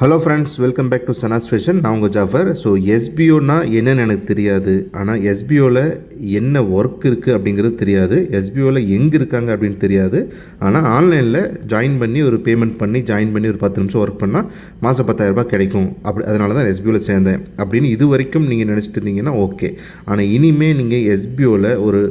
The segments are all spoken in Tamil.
Hello friends welcome back to Sana's fashion நான் உங்கள் ஜாஃபர். ஸோ எஸ்பிஓனா என்னன்னு எனக்கு தெரியாது. ஆனால் எஸ்பிஓவில் என்ன ஒர்க் இருக்குது அப்படிங்கிறது தெரியாது. எஸ்பிஓவில் எங்கே இருக்காங்க அப்படின்னு தெரியாது. ஆனால் ஆன்லைனில் ஜாயின் பண்ணி ஒரு பேமெண்ட் பண்ணி ஜாயின் பண்ணி ஒரு பத்து நிமிஷம் ஒர்க் பண்ணால் மாதம் பத்தாயிரரூபா கிடைக்கும். அப்படி அதனால தான் எஸ்பிஓவில் சேர்ந்தேன். அப்படின்னு இது வரைக்கும் நீங்கள் நினச்சிட்டு இருந்தீங்கன்னா ஓகே ஆனால் இனிமேல் நீங்கள் எஸ்பிஓவில் ஒரு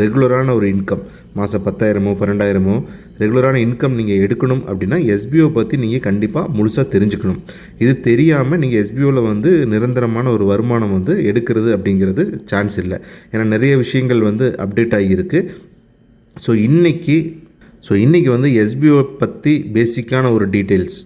ரெகுலரான ஒரு இன்கம் மாதம் பத்தாயிரமோ பன்னெண்டாயிரமோ ரெகுலரான இன்கம் நீங்கள் எடுக்கணும் அப்படின்னா எஸ்பிஓ பற்றி நீங்கள் கண்டிப்பாக முழுசாக தெரிஞ்சுக்கணும். இது தெரியாமல் நீங்கள் எஸ்பிஓவில் வந்து நிரந்தரமான ஒரு வருமானம் வந்து எடுக்கிறது அப்படிங்கிறது சான்ஸ் இல்லை. ஏன்னா நிறைய விஷயங்கள் வந்து அப்டேட் ஆகியிருக்கு. ஸோ இன்றைக்கி ஸோ இன்றைக்கி வந்து எஸ்பிஓ பற்றி பேசிக்கான ஒரு டீட்டெயில்ஸ்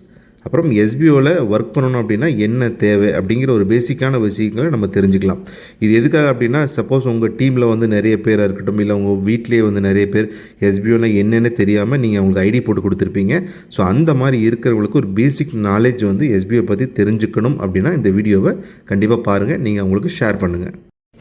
அப்புறம் எஸ்பிஓவில் ஒர்க் பண்ணணும் அப்படின்னா என்ன தேவை அப்படிங்கிற ஒரு பேசிக்கான விஷயங்களை நம்ம தெரிஞ்சுக்கலாம். இது எதுக்காக அப்படின்னா சப்போஸ் உங்கள் டீமில் வந்து நிறைய பேராக இருக்கட்டும் இல்லை உங்கள் வீட்டிலே வந்து நிறைய பேர் எஸ்பிஓனா என்னென்னு தெரியாமல் நீங்கள் அவங்களுக்கு ஐடி போட்டு கொடுத்துருப்பீங்க. ஸோ அந்த மாதிரி இருக்கிறவங்களுக்கு ஒரு பேசிக் நாலேஜ் வந்து எஸ்பிஓ பற்றி தெரிஞ்சுக்கணும் அப்படின்னா இந்த வீடியோவை கண்டிப்பாக பாருங்கள் நீங்கள் அவங்களுக்கு ஷேர் பண்ணுங்கள்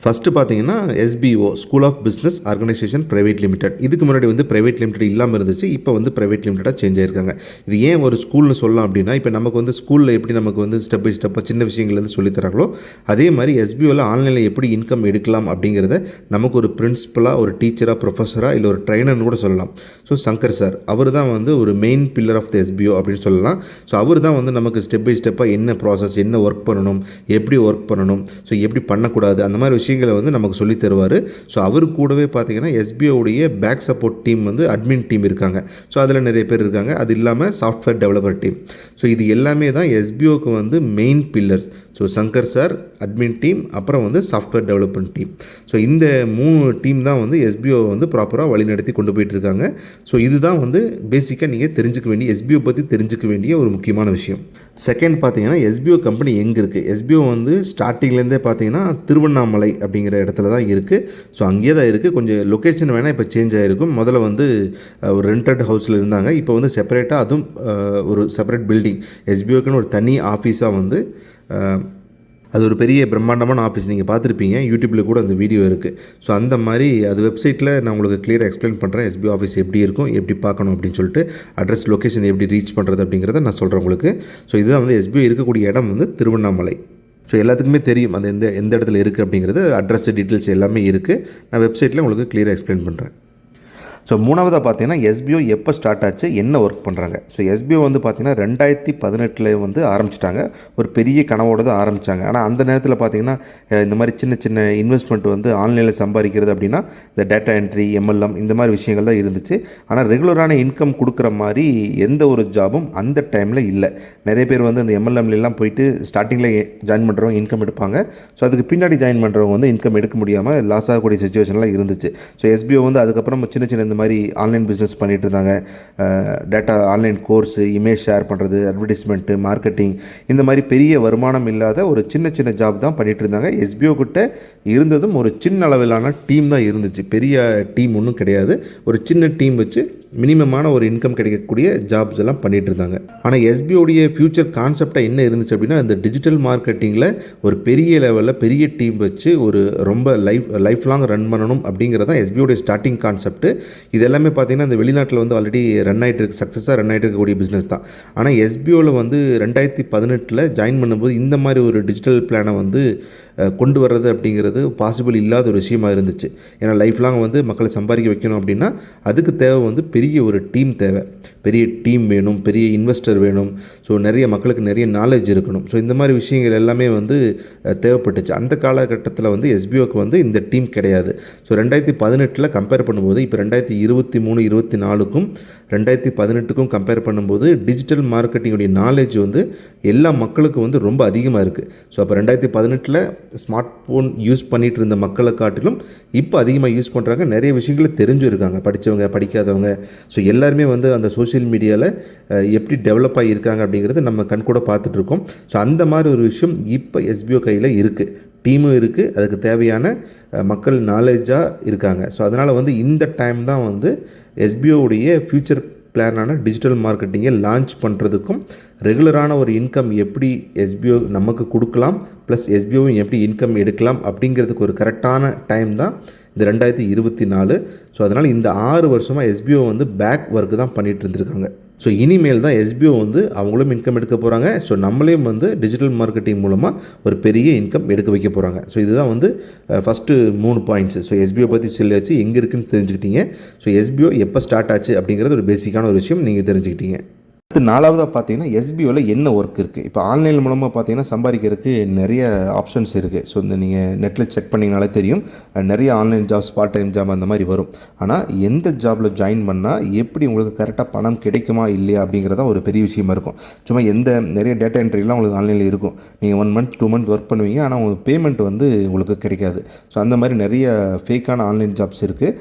ஃபஸ்ட்டு பார்த்தீங்கன்னா SPO school of business organisation private limited இதுக்கு முன்னாடி வந்து ப்ரைவேட் லிமிடெட் இல்லாமல் இருந்துச்சு இப்போ வந்து ப்ரைவேட் லிமிட்டடாக சேஞ்ச் ஆயிருக்காங்க. இது ஏன் ஒரு ஸ்கூல்னு சொல்லலாம் அப்படின்னா இப்போ நமக்கு வந்து ஸ்கூலில் எப்படி நமக்கு வந்து ஸ்டெப் பை ஸ்டெப்பாக சின்ன விஷயங்கள்லேருந்து சொல்லித் தராங்களோ அதே மாதிரி எஸ்பிஓவில் ஆன்லைனில் எப்படி இன்கம் எடுக்கலாம் அப்படிங்கிறத நமக்கு ஒரு பிரின்சிபலாக ஒரு டீச்சராக ப்ரொஃபஸராக இல்லை ஒரு ட்ரைனர்னு கூட சொல்லலாம். ஸோ சங்கர் சார் அவர் தான் வந்து ஒரு main pillar of the SPO அப்படின்னு சொல்லலாம். ஸோ அவர் தான் வந்து நமக்கு ஸ்டெப் பை ஸ்டெப்பாக என்ன ப்ராசஸ் என்ன ஒர்க் பண்ணணும் எப்படி ஒர்க் பண்ணணும் ஸோ எப்படி பண்ணக்கூடாது அந்த மாதிரி விஷயம் விஷயங்களை வந்து நமக்கு சொல்லி தருவார். ஸோ அவர் கூடவே பார்த்தீங்கன்னா எஸ்பிஓடைய பேக் சப்போர்ட் டீம் வந்து அட்மின் டீம் இருக்காங்க. ஸோ அதில் நிறைய பேர் இருக்காங்க. அது இல்லாமல் சாஃப்ட்வேர் டெவலப்பர் டீம் ஸோ இது எல்லாமே தான் எஸ்பிஓக்கு வந்து main pillars so Shankar sir admin team அப்புறம் வந்து சாஃப்ட்வேர் டெவலப்மெண்ட் டீம் ஸோ இந்த மூணு டீம் தான் வந்து எஸ்பிஓ வந்து ப்ராப்பராக வழிநடத்தி கொண்டு போயிட்டுருக்காங்க. ஸோ இதுதான் வந்து பேசிக்காக நீங்கள் தெரிஞ்சுக்க வேண்டிய எஸ்பிஓ பற்றி தெரிஞ்சுக்க வேண்டிய ஒரு முக்கியமான விஷயம். செகண்ட் பார்த்தீங்கன்னா எஸ்பிஓ கம்பெனி எங்கே இருக்குது எஸ்பிஓ வந்து ஸ்டார்டிங்லேருந்தே பார்த்தீங்கன்னா திருவண்ணாமலை அப்படிங்கிற இடத்துல தான் இருக்குது ஸோ அங்கேயே தான் இருக்குது கொஞ்சம் லொக்கேஷன் வேணால் இப்போ சேஞ்ச் ஆகிருக்கும் முதல்ல வந்து ஒரு ரெண்டட் ஹவுஸில் இருந்தாங்க. இப்போ வந்து செப்பரேட்டாக அதுவும் ஒரு செப்பரேட் பில்டிங் எஸ்பிஓக்குன்னு ஒரு தனி ஆஃபீஸாக வந்து அது ஒரு பெரிய பிரம்மாண்டமான ஆஃபீஸ் நீங்கள் பார்த்துருப்பீங்க. யூடியூப்பில் கூட அந்த வீடியோ இருக்குது ஸோ அந்த மாதிரி அது வெப்சைட்டில் நான் உங்களுக்கு கிளியராக எக்ஸ்பிளைன் பண்ணுறேன் எஸ்பி ஆஃபீஸ் எப்படி இருக்கும் எப்படி பார்க்கணும் அப்படின்னு சொல்லிட்டு அட்ரஸ் லொக்கேஷன் எப்படி ரீச் பண்ணுறது அப்படிங்கிறத நான் சொல்கிறேன் உங்களுக்கு. ஸோ இதுதான் வந்து எஸ்பிஐ இருக்கக்கூடிய இடம் வந்து திருவண்ணாமலை. ஸோ எல்லாத்துக்குமே தெரியும். அது எந்த எந்த இடத்துல இருக்குது அப்படிங்கிறது. அட்ரஸ் டீட்டெயில்ஸ் எல்லாமே இருக்குது நான் வெப்சைட்டில் உங்களுக்கு கிளியராக எக்ஸ்பிளைன் பண்ணுறேன் ஸோ மூணாவதாக பார்த்தீங்கன்னா எஸ்பிஓ எப்போ ஸ்டார்ட் ஆச்சு என்ன ஒர்க் பண்ணுறாங்க ஸோ எஸ்பிஓ வந்து பார்த்தீங்கன்னா ரெண்டாயிரத்தி பதினெட்டில் வந்து ஆரம்பிச்சிட்டாங்க. ஒரு பெரிய கனவோட தான் ஆரம்பித்தாங்க ஆனால் அந்த நேரத்தில் பார்த்தீங்கன்னா இந்த மாதிரி சின்ன சின்ன இன்வெஸ்ட்மெண்ட் வந்து ஆன்லைனில் சம்பாதிக்கிறது அப்படின்னா இந்த டேட்டா என்ட்ரி எம்எல்எம் இந்த மாதிரி விஷயங்கள் தான் இருந்துச்சு. ஆனால் ரெகுலரான இன்கம் கொடுக்குற மாதிரி எந்த ஒரு ஜாபும் அந்த டைமில் இல்லை. நிறைய பேர் வந்து அந்த எம்எல்எம்லாம் போயிட்டு ஸ்டார்டிங்கில் ஜாயின் பண்ணுறவங்க இன்கம் எடுப்பாங்க. ஸோ அதுக்கு பின்னாடி ஜாயின் பண்ணுறவங்க வந்து இன்கம் எடுக்க முடியாமல் லாஸ் ஆகக்கூடிய சுச்சுவேஷன்லாம் இருந்துச்சு. ஸோ எஸ்பிஓ வந்து அதுக்கப்புறம் சின்ன சின்ன இந்த மாதிரி ஆன்லைன் பிஸ்னஸ் பண்ணிட்டு இருந்தாங்க. Data online course image share பண்ணுறது அட்வர்டைஸ்மெண்ட்டு மார்க்கெட்டிங் இந்த மாதிரி பெரிய வருமானம் இல்லாத ஒரு சின்ன சின்ன ஜாப் தான் பண்ணிட்டு இருந்தாங்க. எஸ்பிஓ கிட்ட இருந்ததும் ஒரு சின்ன அளவிலான டீம் தான் இருந்துச்சு. பெரிய டீம் ஒன்றும் கிடையாது. ஒரு சின்ன டீம் வச்சு மினிமமான ஒரு இன்கம் கிடைக்கக்கூடிய ஜாப்ஸ் எல்லாம் பண்ணிட்டு இருந்தாங்க. ஆனால் எஸ்பிஓடைய ஃபியூச்சர் கான்செப்டாக என்ன இருந்துச்சு அப்படின்னா இந்த டிஜிட்டல் மார்க்கெட்டிங்கில் ஒரு பெரிய லெவலில் பெரிய டீம் வச்சு ஒரு ரொம்ப லைஃப் லைஃப் லாங் ரன் பண்ணணும் அப்படிங்கிறது தான் எஸ்பிஓடைய ஸ்டார்டிங் கான்செப்ட் இது எல்லாமே பார்த்தீங்கன்னா இந்த வெளிநாட்டில் வந்து ஆல்ரெடி ரன் ஆகிட்டு இருக்கு சக்ஸஸாக ரன் ஆகிட்டு இருக்கக்கூடிய பிஸ்னஸ் தான். ஆனால் எஸ்பிஓவில் வந்து ரெண்டாயிரத்தி பதினெட்டில் ஜாயின் பண்ணும்போது இந்த மாதிரி ஒரு டிஜிட்டல் பிளானை வந்து கொண்டு வர்றது அப்படிங்கிறது பாசிபிள் இல்லாத ஒரு விஷயமா இருந்துச்சு. ஏன்னா லைஃப் லாங் வந்து மக்களை சம்பாதிக்க வைக்கணும் அப்படின்னா அதுக்கு தேவை வந்து பெரிய ஒரு டீம் தேவை. பெரிய டீம் வேணும் பெரிய இன்வெஸ்டர் வேணும். ஸோ நிறைய மக்களுக்கு நிறைய நாலேஜ் இருக்கணும். ஸோ இந்த மாதிரி விஷயங்கள் எல்லாமே வந்து தேவைப்பட்டுச்சு. அந்த காலகட்டத்தில் வந்து எஸ்பிஓக்கு வந்து இந்த டீம் கிடையாது. ஸோ ரெண்டாயிரத்தி பதினெட்டில் கம்பேர் பண்ணும்போது இப்போ ரெண்டாயிரத்தி இருபத்தி மூணு இருபத்தி நாலுக்கும் ரெண்டாயிரத்தி பதினெட்டுக்கும் கம்பேர் பண்ணும்போது டிஜிட்டல் மார்க்கெட்டிங்குடைய நாலேஜ் வந்து எல்லா மக்களுக்கும் வந்து ரொம்ப அதிகமாக இருக்குது ஸோ அப்போ ரெண்டாயிரத்தி பதினெட்டில் ஸ்மார்ட் ஃபோன் யூஸ் பண்ணிட்டு இருந்த மக்களை காட்டிலும் இப்போ அதிகமாக யூஸ் பண்ணுறாங்க நிறைய விஷயங்களை தெரிஞ்சுருக்காங்க. படித்தவங்க படிக்காதவங்க. ஸோ எல்லாருமே வந்து அந்த சோஷியல் மீடியாவில் எப்படி டெவலப் ஆகியிருக்காங்க அப்படிங்கிறது நம்ம கண் கூட பார்த்துட்டு இருக்கோம். ஸோ அந்த மாதிரி ஒரு விஷயம் இப்போ எஸ்பிஓ கையில் இருக்குது டீமும் இருக்குது அதுக்கு தேவையான மக்கள் நாலேஜாக இருக்காங்க. ஸோ அதனால் வந்து இந்த டைம் தான் வந்து எஸ்பிஓவுடைய ஃப்யூச்சர் பிளானான டிஜிட்டல் மார்க்கெட்டிங்கை லான்ச் பண்ணுறதுக்கும் ரெகுலரான ஒரு இன்கம் எப்படி எஸ்பிஓ நமக்கு கொடுக்கலாம் ப்ளஸ் எஸ்பிஓவும் எப்படி இன்கம் எடுக்கலாம் அப்படிங்கிறதுக்கு ஒரு கரெக்டான டைம் தான் இந்த ரெண்டாயிரத்தி இருபத்தி நாலு. ஸோ அதனால் இந்த ஆறு வருஷமாக எஸ்பிஓ வந்து பேக் ஒர்க்கு தான் பண்ணிகிட்டு இருந்திருக்காங்க. ஸோ இனிமேல் தான் எஸ்பிஓ வந்து அவங்களும் இன்கம் எடுக்க போகிறாங்க ஸோ நம்மளையும் வந்து டிஜிட்டல் மார்க்கெட்டிங் மூலமாக ஒரு பெரிய இன்கம் எடுக்க வைக்க போகிறாங்க ஸோ இதுதான் வந்து ஃபஸ்ட்டு மூணு பாயிண்ட்ஸ் ஸோ எஸ்பிஓ பற்றி சொல்லியாச்சு. எங்கே இருக்குன்னு தெரிஞ்சுக்கிட்டீங்க. ஸோ எஸ்பிஓ எப்போ ஸ்டார்ட் ஆச்சு அப்படிங்கிறது ஒரு பேசிக்கான ஒரு விஷயம் நீங்கள் தெரிஞ்சுக்கிட்டீங்க. அடுத்து நாலாவதாக பார்த்தீங்கன்னா எஸ்பிஓவில் என்ன ஒர்க் இருக்குது இப்போ ஆன்லைன் மூலமாக பார்த்தீங்கன்னா சம்பாதிக்கிறதுக்கு நிறைய ஆப்ஷன்ஸ் இருக்குது ஸோ இந்த நீங்கள் நெட்டில் செக் பண்ணிங்கனாலே தெரியும். நிறைய online jobs part time job அந்த மாதிரி வரும். ஆனால் எந்த ஜாபில் ஜாயின் பண்ணால் எப்படி உங்களுக்கு கரெக்டாக பணம் கிடைக்குமா இல்லையா அப்படிங்கிறத ஒரு பெரிய விஷயமா இருக்கும். சும்மா எந்த நிறைய டேட்டா என்ட்ரிலாம் உங்களுக்கு ஆன்லைனில் இருக்கும். நீங்கள் one month two month work பண்ணுவீங்க. ஆனால் உங்களுக்கு பேமெண்ட் வந்து உங்களுக்கு கிடைக்காது. ஸோ அந்த மாதிரி நிறைய ஃபேக்கான ஆன்லைன் ஜாப்ஸ் இருக்குது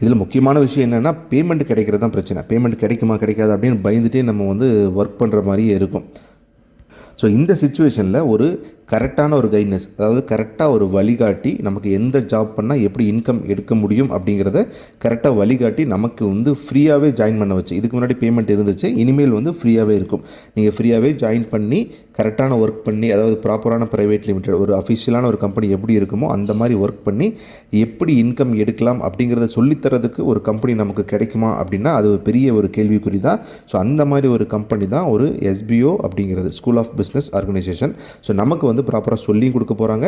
இதில் முக்கியமான விஷயம் என்னென்னா பேமெண்ட் கிடைக்கிறது தான் பிரச்சனை. பேமெண்ட் கிடைக்குமா கிடைக்காது அப்படின்னு பயந்துட்டே நம்ம வந்து ஒர்க் பண்ணுற மாதிரியே இருக்கும். ஸோ இந்த சுச்சுவேஷனில் ஒரு கரெக்டான ஒரு கைட்னஸ் அதாவது கரெக்டாக ஒரு வழிகாட்டி நமக்கு எந்த ஜாப் பண்ணால் எப்படி இன்கம் எடுக்க முடியும் அப்படிங்கிறத கரெக்டாக வழிகாட்டி நமக்கு வந்து ஃப்ரீயாகவே ஜாயின் பண்ண வச்சு இதுக்கு முன்னாடி பேமெண்ட் இருந்துச்சு இனிமேல் வந்து ஃப்ரீயாகவே இருக்கும். நீங்கள் ஃப்ரீயாகவே ஜாயின் பண்ணி கரெக்டான ஒர்க் பண்ணி அதாவது ப்ராப்பரான ப்ரைவேட் லிமிடெட் ஒரு அஃபிஷியலான ஒரு கம்பெனி எப்படி இருக்குமோ அந்த மாதிரி ஒர்க் பண்ணி எப்படி இன்கம் எடுக்கலாம் அப்படிங்கிறத சொல்லித்தரதுக்கு ஒரு கம்பெனி நமக்கு கிடைக்குமா அப்படின்னா அது ஒரு பெரிய ஒரு கேள்விக்குறி தான். ஸோ அந்த மாதிரி ஒரு கம்பெனி தான் ஒரு எஸ்பிஓ அப்படிங்கிறது school of business organisation so நமக்கு வந்து ப்ராப்பராக சொல்லியும் கொடுக்க போகிறாங்க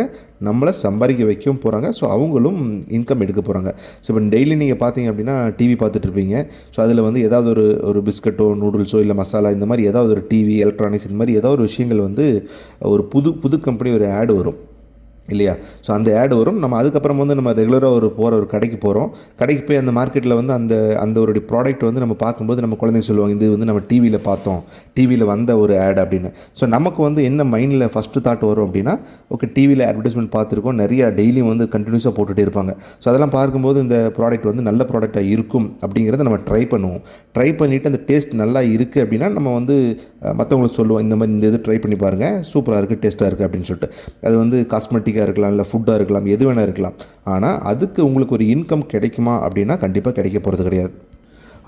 நம்மளை சம்பாதிக்க வைக்கவும் போகிறாங்க ஸோ அவங்களும் இன்கம் எடுக்க போகிறாங்க ஸோ இப்போ டெய்லி நீங்கள் பார்த்தீங்க அப்படின்னா டிவி பார்த்துட்டு இருப்பீங்க. ஸோ அதில் வந்து ஏதாவது ஒரு ஒரு பிஸ்கட்டோ நூடுல்ஸோ இல்லை மசாலா இந்த மாதிரி ஏதாவது ஒரு டிவி எலக்ட்ரானிக்ஸ் இந்த மாதிரி ஏதாவது ஒரு விஷயங்கள் வந்து ஒரு புது புது கம்பெனி ஒரு ஆடு வரும். இல்லையா? ஸோ அந்த ஆடு வரும். நம்ம அதுக்கப்புறம் வந்து நம்ம ரெகுலராக ஒரு போகிற ஒரு கடைக்கு போகிறோம் கடைக்கு போய் அந்த மார்க்கெட்டில் வந்து அந்த அந்த ஒரு ப்ராடக்ட் வந்து நம்ம பார்க்கும்போது நம்ம குழந்தைங்க சொல்லுவாங்க இது வந்து நம்ம டிவியில் பார்த்தோம். டிவியில் வந்த ஒரு ஆட் அப்படின்னு. ஸோ நமக்கு வந்து என்ன மைண்டில் ஃபஸ்ட்டு தாட் வரும் அப்படின்னா ஓகே டிவியில் அட்வர்டைஸ்மெண்ட் பார்த்துருக்கோம். நிறையா டெய்லியும் வந்து கண்டினியூஸாக போட்டுகிட்டே இருப்பாங்க. ஸோ அதெல்லாம் பார்க்கும்போது இந்த ப்ராடக்ட் வந்து நல்ல ப்ராடக்டாக இருக்கும் அப்படிங்கிறத நம்ம ட்ரை பண்ணுவோம். ட்ரை பண்ணிவிட்டு அந்த டேஸ்ட் நல்லா இருக்குது அப்படின்னா நம்ம வந்து மற்றவங்களுக்கு சொல்லுவோம் இந்த மாதிரி இந்த இது ட்ரை பண்ணி பாருங்கள் சூப்பராக இருக்குது டேஸ்ட்டாக இருக்குது அப்படின்னு சொல்லிட்டு. அது வந்து காஸ்மெட்டிக்காக இருக்கலாம் இல்லை ஃபுட்டாக இருக்கலாம் எது வேணால் இருக்கலாம். ஆனால் அதுக்கு உங்களுக்கு ஒரு இன்கம் கிடைக்குமா அப்படின்னா கண்டிப்பாக கிடைக்க போகிறது கிடையாது.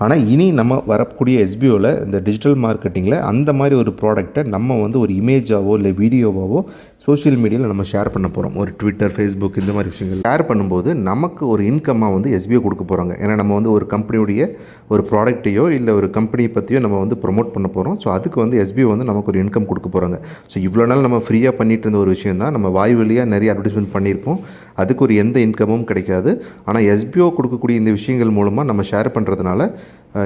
ஆனால் இனி நம்ம வரக்கூடிய எஸ்பிஓவில் இந்த டிஜிட்டல் மார்க்கெட்டிங்கில் அந்த மாதிரி ஒரு ப்ராடக்ட்டை நம்ம வந்து ஒரு இமேஜாவோ இல்லை வீடியோவாவோ சோஷியல் மீடியாவில் நம்ம ஷேர் பண்ண போகிறோம் ஒரு ட்விட்டர் ஃபேஸ்புக் இந்த மாதிரி விஷயங்கள். ஷேர் பண்ணும்போது நமக்கு ஒரு இன்கம்மாக வந்து எஸ்பிஓ கொடுக்க போகிறாங்க ஏன்னா நம்ம வந்து ஒரு கம்பெனியுடைய ஒரு ப்ராடக்ட்டையோ இல்லை ஒரு கம்பெனி பற்றியோ நம்ம வந்து ப்ரொமோட் பண்ண போகிறோம் ஸோ அதுக்கு வந்து எஸ்பிஓ வந்து நமக்கு ஒரு இன்கம் கொடுக்க போகிறாங்க ஸோ இவ்வளோ நாள் நம்ம ஃப்ரீயாக பண்ணிட்டு இருந்த ஒரு விஷயம் தான். நம்ம வாய் வழியாக நிறைய அட்வர்டைஸ்மெண்ட் பண்ணியிருப்போம். அதுக்கு ஒரு எந்த இன்கமும் கிடைக்காது. ஆனால் எஸ்பிஓ கொடுக்கக்கூடிய இந்த விஷயங்கள் மூலமாக நம்ம ஷேர் பண்ணுறதுனால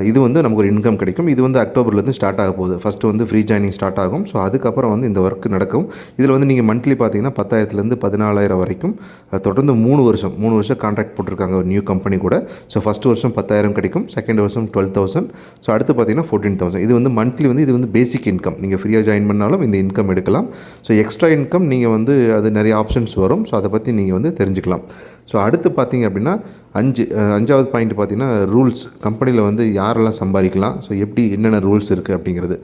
இது வந்து நமக்கு ஒரு இன்கம் கிடைக்கும். இது வந்து அக்டோபர்லேருந்து ஸ்டார்ட் ஆக போகுது. ஃபஸ்ட்டு வந்து ஃப்ரீ ஜாயினிங் ஸ்டார்ட் ஆகும். ஸோ அதுக்கப்புறம் வந்து இந்த ஒர்க் நடக்கும். இதில் வந்து நீங்கள் மந்த்லி பார்த்தீங்கன்னா பத்தாயிரத்துலேருந்து பதினாலாயிரம் வரைக்கும் தொடர்ந்து மூணு வருஷம் மூணு வருஷம் கான்ட்ராக்ட் போட்டிருக்காங்க ஒரு நியூ கம்பெனி கூட. ஸோ ஃபஸ்ட் வருஷம் பத்தாயிரம் கிடைக்கும். செகண்ட் வருஷம் டுவெல் தௌசண்ட் ஸோ அடுத்து பார்த்தீங்கன்னா ஃபோர்டீன் தௌசண்ட் இது வந்து மந்த்லி வந்து இது வந்து பேசிக் இன்கம் நீங்கள் ஃப்ரீயாக ஜாயின் பண்ணாலும் இந்த இன்கம் எடுக்கலாம். ஸோ எக்ஸ்ட்ரா இன்கம் நீங்கள் வந்து அது நிறைய ஆப்ஷன்ஸ் வரும். ஸோ அதை பற்றி நீங்கள் வந்து தெரிஞ்சுக்கலாம். ஸோ அடுத்து பார்த்தீங்க அப்படின்னா அஞ்சு அஞ்சாவது பாயிண்ட் பார்த்தீங்கன்னா ரூல்ஸ் கம்பெனியில் வந்து யாரெல்லாம் சம்பாதிக்கலாம்? ஸோ எப்படி என்னென்ன ரூல்ஸ் இருக்குது அப்படிங்கிறது.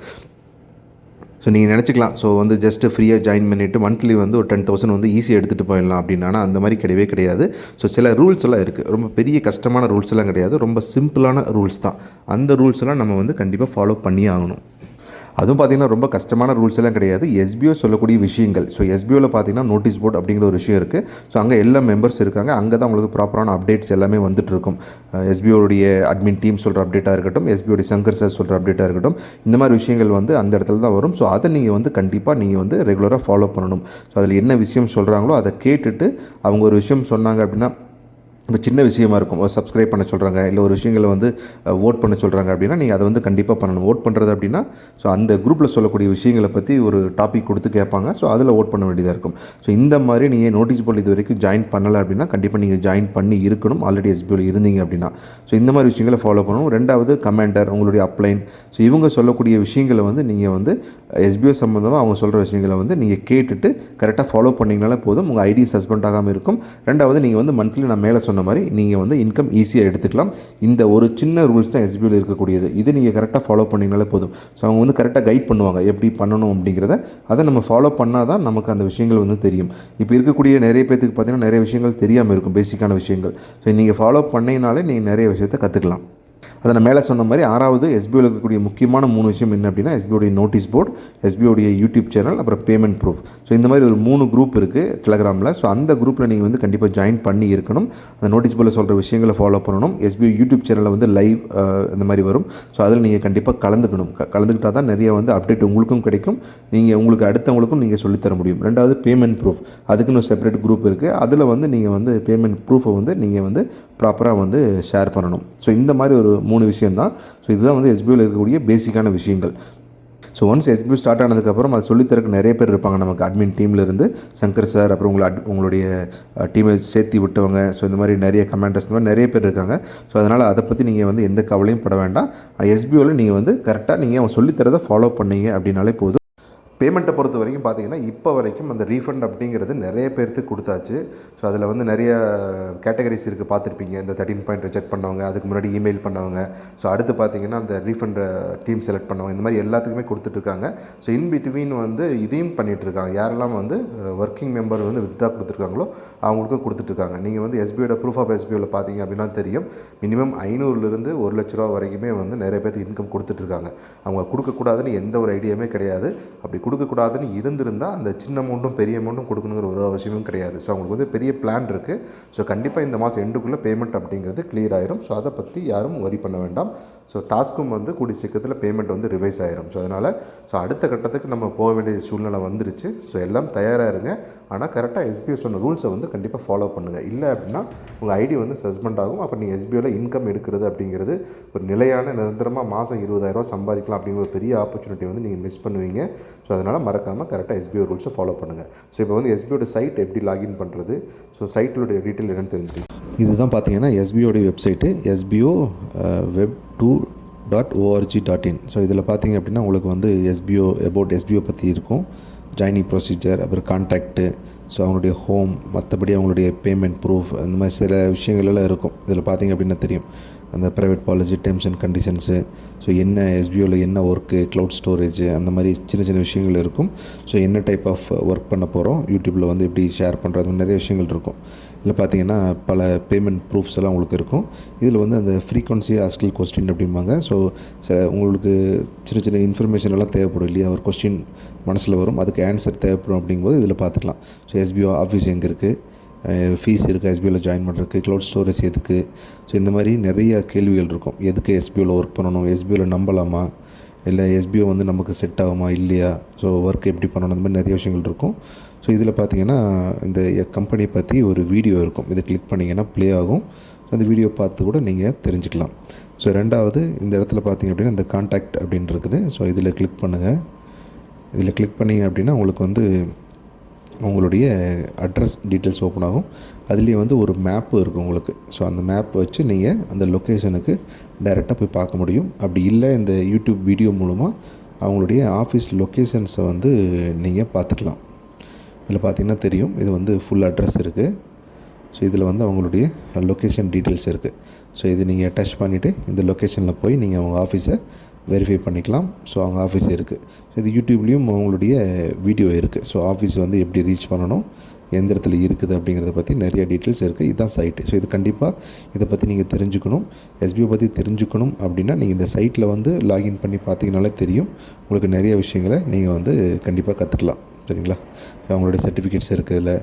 ஸோ நீங்கள் நினச்சிக்கலாம். ஸோ வந்து ஜஸ்ட் ஃப்ரீயாக ஜாயின் பண்ணிவிட்டு மந்த்லி வந்து ஒரு டென் தௌசண்ட் வந்து ஈஸியாக எடுத்துகிட்டு போயிடலாம் அப்படின்னா அந்த மாதிரி கிடையவே கிடையாது. ஸோ சில ரூல்ஸ் எல்லாம் இருக்குது ரொம்ப பெரிய கஷ்டமான ரூல்ஸ் எல்லாம் கிடையாது. ரொம்ப சிம்பிளான ரூல்ஸ் தான். அந்த ரூல்ஸ் எல்லாம் நம்ம வந்து கண்டிப்பாக ஃபாலோ பண்ணியே ஆகணும். அதுவும் பார்த்தீங்கன்னா ரொம்ப கஷ்டமான ரூல்ஸ் எல்லாம் கிடையாது. எஸ்பிஓ சொல்லக்கூடிய விஷயங்கள். ஸோ எஸ்பிஓவில் பார்த்தீங்கன்னா நோட்டீஸ் போர்ட் அப்படிங்கிற ஒரு விஷயம் இருக்குது ஸோ அங்கே எல்லா மெம்பர்ஸ் இருக்காங்க. அங்கே தான் உங்களுக்கு ப்ராப்பரான அப்டேட்ஸ் எல்லாமே வந்துட்டு இருக்கும். எஸ்பிஓடைய அட்மின் டீம் சொல்கிற அப்டேட்டாக இருக்கட்டும். எஸ்பிஓடைய சங்கர் சார் சொல்கிற அப்டேட்டாக இருக்கட்டும். இந்த மாதிரி விஷயங்கள் வந்து அந்த இடத்துல தான் வரும். ஸோ அதை நீங்கள் வந்து கண்டிப்பாக நீங்கள் வந்து ரெகுலராக ஃபாலோ பண்ணணும். ஸோ அதில் என்ன விஷயம் சொல்கிறாங்களோ அதை கேட்டுட்டு அவங்க ஒரு விஷயம் சொன்னாங்க அப்படின்னா இப்போ சின்ன விஷயமா இருக்கும். ஒரு சப்ஸ்கிரைப் பண்ண சொல்கிறாங்க இல்லை ஒரு விஷயங்களை வந்து ஓட் பண்ண சொல்கிறாங்க அப்படின்னா நீங்கள் அதை வந்து கண்டிப்பாக பண்ணணும். ஓட் பண்ணுறது அப்படின்னா ஸோ அந்த குரூப்பில் சொல்லக்கூடிய விஷயங்களை பற்றி ஒரு டாபிக் கொடுத்து கேட்பாங்க. ஸோ அதில் ஓட் பண்ண வேண்டியதாக இருக்கும். ஸோ இந்த மாதிரி நீங்கள் நோட்டீஸ் போர்டு இது வரைக்கும் ஜாயின் பண்ணலை அப்படின்னா கண்டிப்பாக நீங்கள் ஜாயின் பண்ணி இருக்கணும். ஆல்ரெடி எஸ்பிஓவில் இருந்தீங்க அப்படின்னா. ஸோ இந்த மாதிரி விஷயங்களை ஃபாலோ பண்ணணும். ரெண்டாவது கமாண்டர் உங்களுடைய அப்ளைன் ஸோ இவங்க சொல்லக்கூடிய விஷயங்களை வந்து நீங்கள் வந்து எஸ்பிஓ சம்மந்தமாக அவங்க சொல்கிற விஷயங்களை வந்து நீங்கள் கேட்டுட்டு கரெக்டாக ஃபாலோ பண்ணிங்கனாலே போதும். உங்கள் ஐடி சஸ்பெண்ட் ஆகாமல் இருக்கும். ரெண்டாவது நீங்கள் வந்து மந்த்லி நான் மேலே சொன்ன மாதிரி நீங்கள் வந்து இன்கம் ஈஸியாக எடுத்துக்கலாம். இந்த ஒரு சின்ன ரூல்ஸ் தான் எஸ்பியில் இருக்கக்கூடியது. இது நீங்கள் கரெக்டாக ஃபாலோ பண்ணிங்கனாலே போதும். ஸோ அவங்க வந்து கரெக்டாக கைட் பண்ணுவாங்க. எப்படி பண்ணணும் அப்படிங்கிறத. அதை நம்ம ஃபாலோ பண்ணால் தான் நமக்கு அந்த விஷயங்கள் வந்து தெரியும். இப்போ இருக்கக்கூடிய நிறைய பேத்துக்கு பார்த்தீங்கன்னா நிறைய விஷயங்கள் தெரியாமல் இருக்கும். பேசிக்கான விஷயங்கள். ஸோ நீங்கள் ஃபாலோ பண்ணினாலே நீங்கள் நிறைய விஷயத்தை கற்றுக்கலாம் அதை நான் மேலே சொன்ன மாதிரி ஆறாவது எஸ்பிஓவில் இருக்கக்கூடிய முக்கியமான மூணு விஷயம் என்ன அப்படின்னா எஸ்பிஓடைய நோட்டீஸ் போர்டு எஸ்பிஓடைய யூடியூப் சேனல் அப்புறம் பேமெண்ட் ப்ரூஃப் ஸோ இந்த மாதிரி ஒரு மூணு குரூப் இருக்குது டெலகிராமில் ஸோ அந்த குரூப்பில் நீங்கள் வந்து கண்டிப்பாக ஜாயின் பண்ணி இருக்கணும். அந்த நோட்டீஸ் போர்டில் சொல்கிற விஷயங்களை ஃபாலோ பண்ணணும். எஸ்பிஓ யூடியூப் சேனலில் வந்து லைவ் இந்த மாதிரி வரும். ஸோ அதில் நீங்கள் கண்டிப்பாக கலந்துக்கணும். கலந்துக்கிட்டால் தான் நிறைய வந்து அப்டேட் உங்களுக்கும் கிடைக்கும். நீங்கள் உங்களுக்கு அடுத்தவங்களுக்கும் நீங்கள் சொல்லித்தர முடியும். ரெண்டாவது பேமெண்ட் ப்ரூஃப் அதுக்குன்னு செப்பரேட் குரூப் இருக்குது அதில் வந்து நீங்கள் வந்து பேமெண்ட் ப்ரூஃபை வந்து நீங்கள் வந்து ப்ராப்பராக வந்து ஷேர் பண்ணணும். ஸோ இந்த மாதிரி ஒரு மூணு விஷயந்தான் ஸோ இதுதான் வந்து எஸ்பியூவில் இருக்கக்கூடிய பேசிக்கான விஷயங்கள். ஸோ ஒன்ஸ் எஸ்பிஓ ஸ்டார்ட் ஆனதுக்கப்புறம் அது சொல்லித்தரக்கு நிறைய பேர் இருப்பாங்க. நமக்கு அட்மின் டீம்லேருந்து சங்கர் சார் அப்புறம் உங்களை அட் உங்களுடைய டீமை சேர்த்து விட்டவங்க. ஸோ இந்த மாதிரி நிறைய கமாண்டர்ஸ் இந்த மாதிரி நிறைய பேர் இருக்காங்க. ஸோ அதனால் அதை பற்றி நீங்கள் வந்து எந்த கவலையும் பட வேண்டாம். எஸ்பிஓவில் நீங்கள் வந்து கரெக்டாக நீங்கள் அவங்க சொல்லித்தரதை ஃபாலோ பண்ணீங்க அப்படின்னாலே போதும். பேமெண்ட்டை பொறுத்த வரைக்கும் பார்த்தீங்கன்னா இப்போ வரைக்கும் அந்த ரீஃபண்ட் அப்படிங்கிறது நிறைய பேர்த்துக்கு கொடுத்தாச்சு. ஸோ அதில் வந்து நிறைய கேட்டகரிஸ் இருக்குது பார்த்துருப்பீங்க. இந்த தேர்ட்டின் பாயிண்ட் ரிஜெக்ட் பண்ணவங்க அதுக்கு முன்னாடி இமெயில் பண்ணவங்க. ஸோ அடுத்து பார்த்தீங்கன்னா அந்த ரீஃபண்ட் டீம் செலக்ட் பண்ணவங்க. இந்த மாதிரி எல்லாத்துக்குமே கொடுத்துட்ருக்காங்க. ஸோ இன் பிட்வீன் வந்து இதையும் பண்ணிகிட்ருக்காங்க யாரெல்லாம் வந்து ஒர்க்கிங் மெம்பர் வந்து வித்ட்ரா கொடுத்துருக்காங்களோ அவங்களுக்கும் கொடுத்துட்ருக்காங்க. நீங்கள் வந்து எஸ்பியோட ப்ரூஃப் ஆஃப் எஸ்பிஓவில் பார்த்தீங்க அப்படின்னா தெரியும். மினிமம் ஐநூறுலேருந்து ஒரு லட்ச ரூபா வரைக்குமே வந்து நிறைய பேருக்கு இன்கம் கொடுத்துட்ருக்காங்க. அவங்க கொடுக்கக்கூடாதுன்னு எந்த ஒரு ஐடியாவுமே கிடையாது. அப்படி கொடுக்கக்கூடாதுன்னு இருந்திருந்தால் அந்த சின்ன அமௌண்ட்டும் பெரிய அமௌண்ட்டும் கொடுக்கணுங்கிற ஒரு அவசியமும் கிடையாது. ஸோ அவங்களுக்கு வந்து பெரிய பிளான் இருக்குது ஸோ கண்டிப்பாக இந்த மாதம் எண்டுக்குள்ளே பேமெண்ட் அப்படிங்கிறது கிளியர் ஆயிரும். ஸோ அதை பற்றி யாரும் ஒரி பண்ண வேண்டாம். ஸோ டாஸ்க்கும் வந்து கூடிய சீக்கிரத்தில் பேமெண்ட் வந்து ரிவைஸ் ஆயிரும். ஸோ அதனால் ஸோ அடுத்த கட்டத்துக்கு நம்ம போக வேண்டிய சூழ்நிலை வந்துருச்சு. ஸோ எல்லாம் தயாராக இருங்க. ஆனால் கரெக்டாக எஸ்பிஓ சொன்ன ரூல்ஸை வந்து கண்டிப்பாக ஃபாலோ பண்ணுங்கள் இல்லை அப்படின்னா உங்கள் ஐடி வந்து சஸ்பெண்ட் ஆகும். அப்போ நீங்கள் எஸ்பிஓவில் இன்கம் எடுக்கிறது அப்படிங்கிறது ஒரு நிலையான நிரந்தரமாக மாதம் இருபதாயிரரூவா சம்பாதிக்கலாம் அப்படிங்கிற ஒரு பெரிய ஆப்பர்ச்சுனிட்டி வந்து நீங்கள் மிஸ் பண்ணுவீங்க. ஸோ அதனால் மறக்காமல் கரெக்டாக எஸ்பிஓ ரூல்ஸை ஃபாலோ பண்ணுங்கள் ஸோ இப்போ வந்து எஸ்பிஓட சைட் எப்படி லாகின் பண்ணுறது ஸோ சைட்டிலுடைய டீட்டெயில் என்னென்னு தெரிஞ்சுக்கலாம். இதுதான் பார்த்தீங்கன்னா எஸ்பிஓடைய website SPO web two dot O R G dot in so இதில் பார்த்தீங்க அப்படின்னா உங்களுக்கு வந்து எஸ்பிஓ அபவுட் எஸ்பிஓ பற்றி இருக்கும். ஜாயினிங் ப்ரொசீஜர் அப்புறம் கான்டாக்ட்டு ஸோ அவங்களுடைய ஹோம் மற்றபடி அவங்களுடைய பேமெண்ட் ப்ரூஃப் அந்த மாதிரி சில விஷயங்கள் எல்லாம் இருக்கும். இதில் பார்த்தீங்க அப்படின்னா தெரியும். அந்த private policy terms and conditions so என்ன எஸ்பிஓவில் என்ன ஒர்க்கு க்ளவுட் ஸ்டோரேஜ் அந்த மாதிரி சின்ன சின்ன விஷயங்கள் இருக்கும். ஸோ என்ன டைப் ஆஃப் ஒர்க் பண்ண போகிறோம் யூடியூப்பில் வந்து எப்படி ஷேர் பண்ணுறது நிறைய விஷயங்கள் இருக்கும். இதில் பார்த்தீங்கன்னா பல பேமெண்ட் ப்ரூஃப்ஸ் எல்லாம் உங்களுக்கு இருக்கும். இதில் வந்து அந்த ஃப்ரீக்வன்சி ஆஸ்கில் கொஸ்டின் அப்படிம்பாங்க. ஸோ சில உங்களுக்கு சின்ன சின்ன இன்ஃபர்மேஷன் எல்லாம் தேவைப்படும் இல்லையா? ஒரு கொஸ்டின் மனசில் வரும். அதுக்கு ஆன்சர் தேவைப்படும் அப்படிங்கும்போது இதில் பார்த்துக்கலாம். ஸோ எஸ்பிஓ ஆஃபீஸ் எங்கே இருக்குது ஃபீஸ் இருக்குது எஸ்பிஓவில் ஜாயின் பண்ணுறதுக்கு க்ளவுட் ஸ்டோரேஜ் எதுக்கு? ஸோ இந்த மாதிரி நிறைய கேள்விகள் இருக்கும். எதுக்கு எஸ்பிஓவில் ஒர்க் பண்ணணும்? எஸ்பிஓவில் நம்பலாமா? இல்லை எஸ்பிஓ வந்து நமக்கு செட் ஆகுமா? இல்லையா? ஸோ ஒர்க் எப்படி பண்ணணும்? அந்த மாதிரி நிறைய விஷயங்கள் இருக்கும். ஸோ இதில் பார்த்தீங்கன்னா இந்த கம்பெனியை பற்றி ஒரு வீடியோ இருக்கும். இதை கிளிக் பண்ணிங்கன்னா ப்ளே ஆகும். அந்த வீடியோ பார்த்து கூட நீங்கள் தெரிஞ்சுக்கலாம். ஸோ ரெண்டாவது இந்த இடத்துல பார்த்தீங்க அப்படின்னா இந்த காண்டாக்ட் அப்படின்னு இருக்குது. ஸோ இதில் கிளிக் பண்ணுங்கள் இதில் கிளிக் பண்ணிங்க அப்படின்னா உங்களுக்கு வந்து உங்களுடைய அட்ரஸ் டீட்டெயில்ஸ் ஓப்பன் ஆகும். அதுலேயே வந்து ஒரு மேப்பு இருக்கும் உங்களுக்கு. ஸோ அந்த மேப் வச்சு நீங்கள் அந்த லொக்கேஷனுக்கு டைரெக்டாக போய் பார்க்க முடியும். அப்படி இல்லை இந்த யூடியூப் வீடியோ மூலமாக அவங்களுடைய ஆஃபீஸ் லொக்கேஷன்ஸை வந்து நீங்கள் பார்த்துக்கலாம். இதில் பார்த்தீங்கன்னா தெரியும். இது வந்து ஃபுல் அட்ரஸ் இருக்குது ஸோ இதில் வந்து அவங்களுடைய லொக்கேஷன் டீட்டெயில்ஸ் இருக்குது ஸோ இது நீங்கள் அட்டாச் பண்ணிவிட்டு இந்த லொக்கேஷனில் போய் நீங்கள் அவங்க ஆஃபீஸை வெரிஃபை பண்ணிக்கலாம். ஸோ அவங்க ஆஃபீஸ் இருக்குது ஸோ இது யூடியூப்லேயும் அவங்களுடைய வீடியோ இருக்குது ஸோ ஆஃபீஸ் வந்து எப்படி ரீச் பண்ணணும் எந்த இடத்துல இருக்குது அப்படிங்கிறத பற்றி நிறைய டீட்டெயில்ஸ் இருக்குது இதுதான் சைட்டு ஸோ இது கண்டிப்பாக இதை பற்றி நீங்கள் தெரிஞ்சுக்கணும். எஸ்பிஓ பற்றி தெரிஞ்சுக்கணும் அப்படின்னா நீங்கள் இந்த சைட்டில் வந்து லாகின் பண்ணி பார்த்தீங்கனாலே தெரியும். உங்களுக்கு நிறைய விஷயங்களை நீங்கள் வந்து கண்டிப்பாக கற்றுக்கலாம் சரிங்களா அவங்களுடைய சர்டிஃபிகேட்ஸ் இருக்குதுல்ல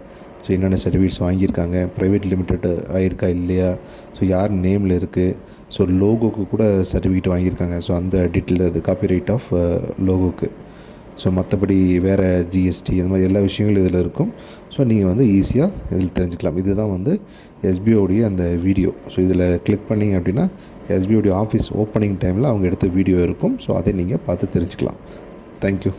ஸோ என்னென்ன சர்டிஃபிகேட்ஸ் வாங்கியிருக்காங்க? ப்ரைவேட் லிமிடெட் ஆயிருக்கா? இல்லையா? ஸோ யார் நேமில் இருக்குது ஸோ லோகோக்கு கூட சர்டிஃபிகேட் வாங்கியிருக்காங்க. ஸோ அந்த டீட்டெயில் அது காப்பிரைட் ஆஃப் லோகோக்கு ஸோ மற்றபடி வேறு ஜிஎஸ்டி அந்த மாதிரி எல்லா விஷயங்களும் இதில் இருக்கும். ஸோ நீங்கள் வந்து ஈஸியாக இதில் தெரிஞ்சுக்கலாம். இதுதான் வந்து எஸ்பிஓடைய அந்த வீடியோ ஸோ இதில் கிளிக் பண்ணிங்க அப்படின்னா எஸ்பிஓடைய ஆஃபீஸ் ஓப்பனிங் டைமில் அவங்க எடுத்த வீடியோ இருக்கும். ஸோ அதை நீங்கள் பார்த்து தெரிஞ்சுக்கலாம். தேங்க்யூ